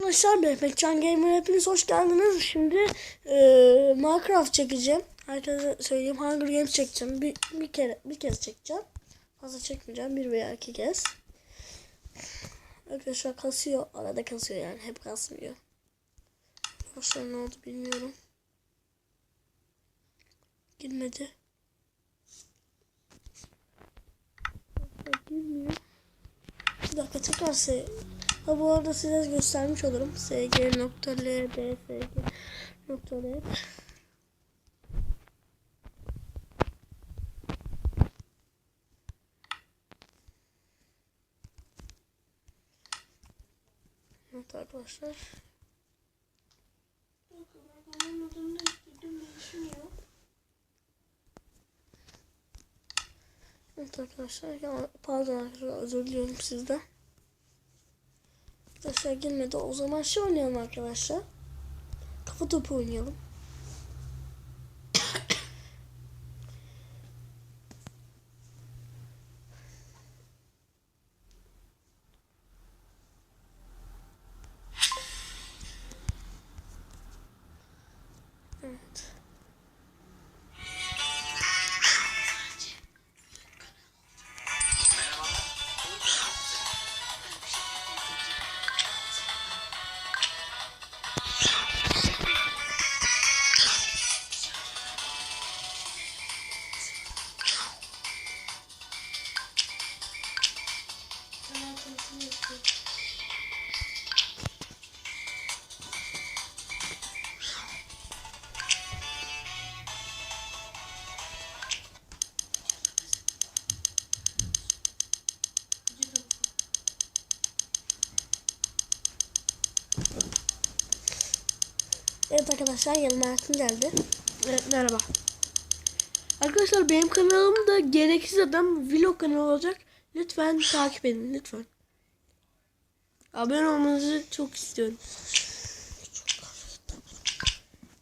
Arkadaşlar Mehmetcan Gamer hepiniz hoş geldiniz. Şimdi e, Minecraft çekeceğim. Herkese söyleyeyim Hunger Games çekeceğim. Bir, bir kere bir kez çekeceğim. Fazla çekmeyeceğim. Bir veya iki kez. Arkadaşlar kasıyor. Arada kasıyor yani. Hep kasmıyor. Arkadaşlar ne oldu bilmiyorum. Girmedi. Girmiyor. Bir dakika tekrar se Ha bu arada size göstermiş olurum. sg.ld sg.ld Evet arkadaşlar. Evet arkadaşlar. Pardon arkadaşlar özür diliyorum sizden. Arkadaşlar girmedi. O zaman şey oynayalım arkadaşlar. Kafa topu oynayalım. Evet arkadaşlar yanıma Erkin geldi. Evet, merhaba. Arkadaşlar benim kanalımda gereksiz adam vlog kanalı olacak. Lütfen takip edin lütfen. Abone olmanızı çok istiyorum.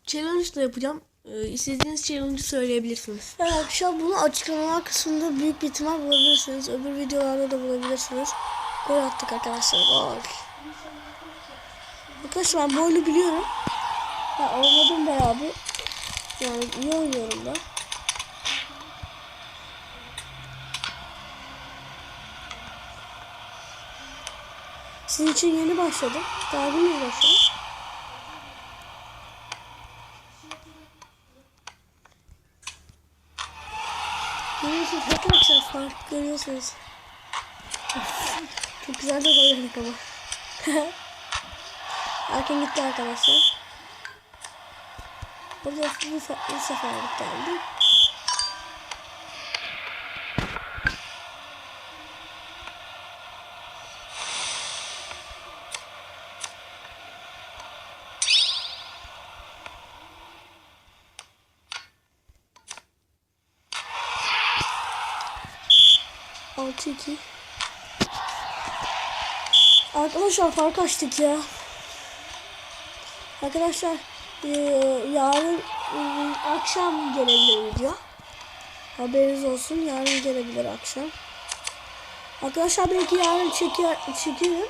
Challenge da yapacağım. Ee, istediğiniz challenge'ı söyleyebilirsiniz. Evet arkadaşlar bunu açıklamalar kısmında büyük bir ihtimal bulabilirsiniz. Öbür videolarda da bulabilirsiniz. Gol attık arkadaşlar. Gol. Arkadaşlar ben bu oyunu biliyorum. Ya oynadım bayağı bir. Yani iyi oynuyorum da. Sizin için yeni başladım. Daha yeni başladım. Görüyorsunuz arkadaşlar fark görüyorsunuz. Çok güzel de yedik ama. Erken gitti arkadaşlar. Burada bu, bu seferlik geldi. Altı iki. Arkadaşlar fark açtık ya. Arkadaşlar e, yarın e, akşam gelebilir video. Haberiniz olsun yarın gelebilir akşam. Arkadaşlar belki yarın çeker, çekerim.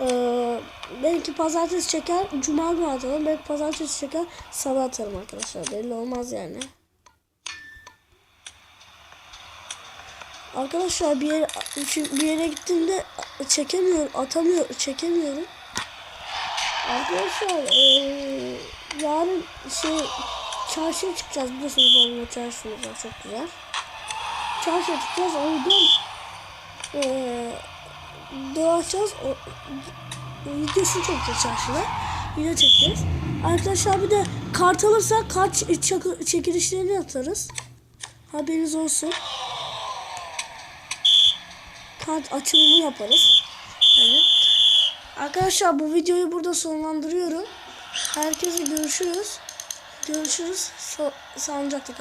Ee, belki pazartesi çeker, cuma günü atarım. Belki pazartesi çeker, salı atarım arkadaşlar. Belli olmaz yani. Arkadaşlar bir yere, bir yere gittiğimde çekemiyorum, atamıyorum, çekemiyorum. Arkadaşlar eee yarın şey çarşıya çıkacağız biliyorsunuz Bornova çarşımız var çok güzel. Çarşıya çıkacağız o yüzden eee dolaşacağız o videosunu çekeceğiz çarşıda. Video çekeceğiz. Arkadaşlar bir de kart alırsak kart çekilişlerini atarız. Haberiniz olsun. Kart açılımı yaparız. Evet. Arkadaşlar bu videoyu burada sonlandırıyorum. Herkese görüşürüz. Görüşürüz. So sağlıcakla.